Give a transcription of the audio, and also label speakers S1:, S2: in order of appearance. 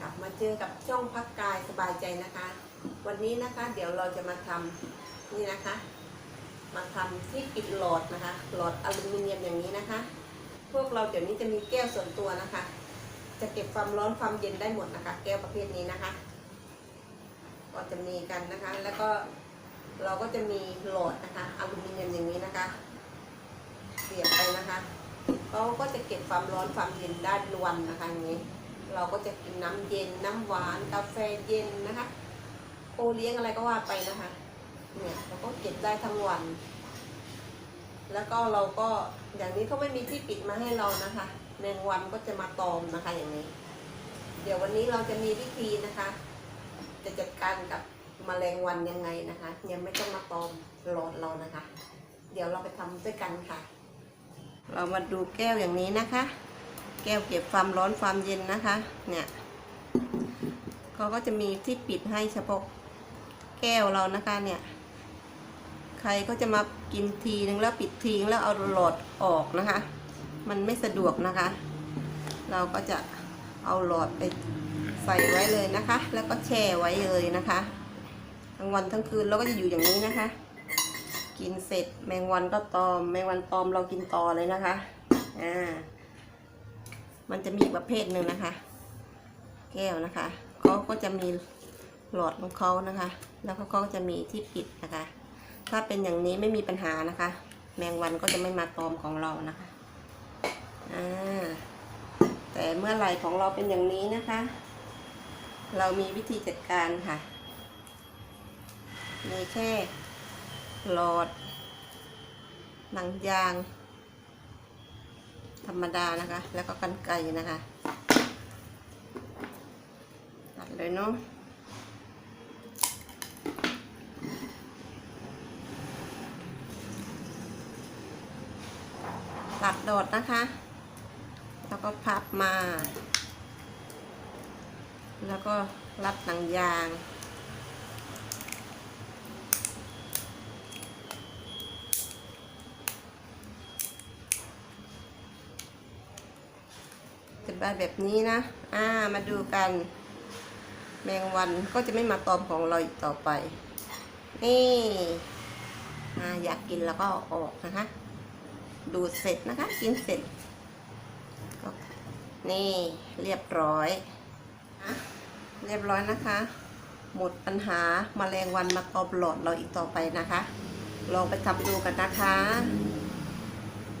S1: กลับมาเจอกับช่องพักกายสบายใจนะคะ วันนี้นะคะเดี๋ยวเราจะมาทำนี่นะคะ มาทำที่ปิดหลอดนะคะ หลอดอลูมิเนียมอย่างนี้นะคะ พวกเราเดี๋ยวนี้จะมีแก้วส่วนตัวนะคะ จะเก็บความร้อนความเย็นได้หมดนะคะ แก้วประเภทนี้นะคะ ก็จะมีกันนะคะ แล้วก็เราก็จะมีหลอดนะคะอลูมิเนียมอย่างนี้นะคะเสียบไปนะคะเขาก็จะเก็บความร้อนความเย็นได้รวันนะคะอย่างนี้ เราก็จะกินน้ำเย็นน้ำหวานกาแฟเย็นนะคะโอเลี้ยงอะไรก็ว่าไปนะคะเนี่ยเราก็เก็บได้ทั้งวัน แล้วก็เราก็อย่างนี้เขาไม่มีที่ปิดมาให้เรานะคะแมงวันก็จะมาตอมนะคะอย่างนี้ เดี๋ยววันนี้เราจะมีวิธีนะคะ จะจัดการกับแมลงวันยังไงนะคะยังไม่ต้องมาตอมหลอดเรานะคะ เดี๋ยวเราไปทำด้วยกันค่ะ เรามาดูแก้วอย่างนี้นะคะ แก้วเก็บความร้อนความเย็นนะคะ เนี่ยเขาก็จะมีที่ปิดให้เฉพาะแก้วเรานะคะเนี่ย ใครก็จะมากินทีนึงแล้วปิดทีนึงแล้วเอาหลอดออกนะคะ มันไม่สะดวกนะคะ เราก็จะเอาหลอดไปใส่ไว้เลยนะคะ แล้วก็แช่ไว้เลยนะคะทั้งวันทั้งคืนเราก็จะอยู่อย่างนี้นะคะ กินเสร็จแมงวันก็ตอมแมงวันตอมเรากินต่อเลยนะคะ มันจะมีประเภทหนึ่งนะคะ แก้วนะคะเขาก็จะมีหลอดของเขานะคะ แล้วเขาก็จะมีที่ปิดนะคะ ถ้าเป็นอย่างนี้ไม่มีปัญหานะคะ แมงวันก็จะไม่มาตอมของเรานะคะอ่าแต่เมื่อไหร่ของเราเป็นอย่างนี้นะคะ เรามีวิธีจัดการค่ะมีแค่หลอดหนังยาง ธรรมดานะคะ แล้วก็กันไก่นะคะตัดเลยเนาะตัดโดดนะคะ แล้วก็พับมา แล้วก็รัดหนังยาง จะได้แบบนี้นะ อ่า มาดูกัน แมงวันก็จะไม่มาตอมของเราอีกต่อไป นี่อ่าอยากกินแล้วก็ออกนะคะ ดูเสร็จนะคะ กินเสร็จก็นี่เรียบร้อยอะเรียบร้อยนะคะ หมดปัญหามาแมลงวันมาตอมหลอดเราอีกต่อไปนะคะ ลองไปทำดูกันนะคะ